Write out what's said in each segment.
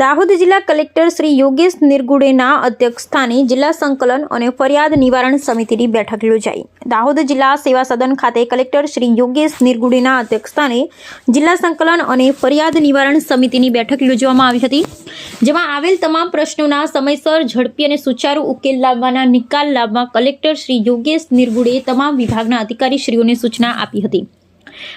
દાહોદ જિલ્લા કલેક્ટર શ્રી યોગેશ નિર્ગુડેના અધ્યક્ષસ્થાને જિલ્લા સંકલન અને ફરિયાદ નિવારણ સમિતિની બેઠક યોજાઈ. દાહોદ જિલ્લા સેવા સદન ખાતે કલેક્ટર શ્રી યોગેશ નિર્ગુડેના અધ્યક્ષસ્થાને જિલ્લા સંકલન અને ફરિયાદ નિવારણ સમિતિની બેઠક યોજવામાં આવી હતી, જેમાં આવેલ તમામ પ્રશ્નોના સમયસર ઝડપી અને સુચારુ ઉકેલ લાવવાના નિકાલ લાવવા કલેક્ટર શ્રી યોગેશ નિર્ગુડે તમામ વિભાગના અધિકારીશ્રીઓને સૂચના આપી હતી.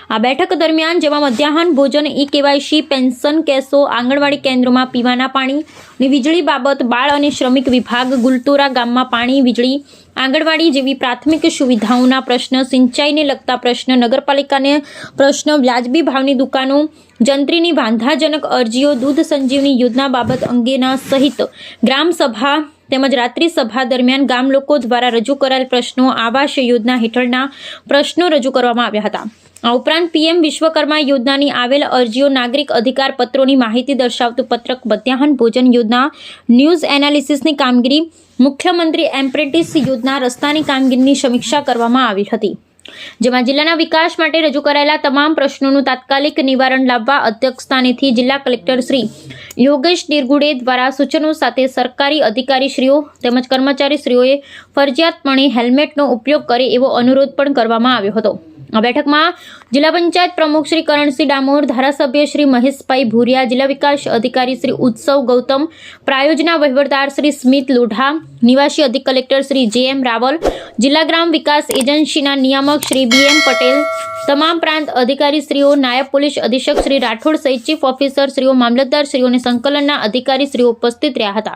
આ બેઠક દરમિયાન જેમાં મધ્યાહન ભોજન ઈ કેવાયસી પેન્શન કેસો, આંગણવાડી કેન્દ્રોમાં પીવાના પાણી અને વીજળી બાબત બાળ અને શ્રમિક વિભાગ ગુલતોરા ગામમાં પાણી, વીજળી, આંગણવાડી જેવી પ્રાથમિક સુવિધાઓના પ્રશ્ન, સિંચાઈને લગતા પ્રશ્ન, નગરપાલિકાને પ્રશ્ન, વ્યાજબી ભાવની દુકાનો, જંત્રીની વાંધાજનક અરજીઓ, દૂધ સંજીવની યોજના બાબત અંગેના સહિત ગ્રામ સભા તેમજ રાત્રિ સભા દરમિયાન ગામ લોકો દ્વારા રજૂ કરાયેલ પ્રશ્નો આવાસ યોજના હેઠળના પ્રશ્નો રજૂ કરવામાં આવ્યા હતા. આ ઉપરાંત પીએમ વિશ્વકર્મા યોજનાની આવેલ અરજીઓ નાગરિક અધિકાર પત્રોની માહિતી દર્શાવતું પત્રક મધ્યાહન ભોજન યોજના, ન્યૂઝ એનાલિસિસની કામગીરી, મુખ્યમંત્રી એમ્પ્રેન્ટિસ યોજના, રસ્તાની કામગીરીની સમીક્ષા કરવામાં આવી હતી. જેમાં જિલ્લાના વિકાસ માટે રજૂ કરાયેલા તમામ પ્રશ્નોનું તાત્કાલિક નિવારણ લાવવા અધ્યક્ષસ્થાનેથી જિલ્લા કલેક્ટર શ્રી યોગેશ નિરગુડે દ્વારા સૂચનો સાથે સરકારી અધિકારીશ્રીઓ તેમજ કર્મચારીશ્રીઓએ ફરજિયાતપણે હેલ્મેટનો ઉપયોગ કરે એવો અનુરોધ પણ કરવામાં આવ્યો હતો. આ બેઠકમાં જિલ્લા પંચાયત પ્રમુખ શ્રી કરણસિંહ ડામોર, ધારાસભ્ય શ્રી મહેશભાઈ ભુરિયા, જિલ્લા વિકાસ અધિકારી શ્રી ઉત્સવ ગૌતમ, પ્રાયોજના વહીવટદાર શ્રી સ્મિત લોઢા, નિવાસી અધિક કલેક્ટર શ્રી જે એમ રાવલ, જિલ્લા ગ્રામ વિકાસ એજન્સીના નિયામક શ્રી બી એમ પટેલ, તમામ પ્રાંત અધિકારીશ્રીઓ, નાયબ પોલીસ અધિક્ષક શ્રી રાઠોડ સહિત ચીફ ઓફિસર શ્રીઓ મામલતદાર શ્રીઓ અને સંકલનના અધિકારી શ્રીઓ ઉપસ્થિત રહ્યા હતા.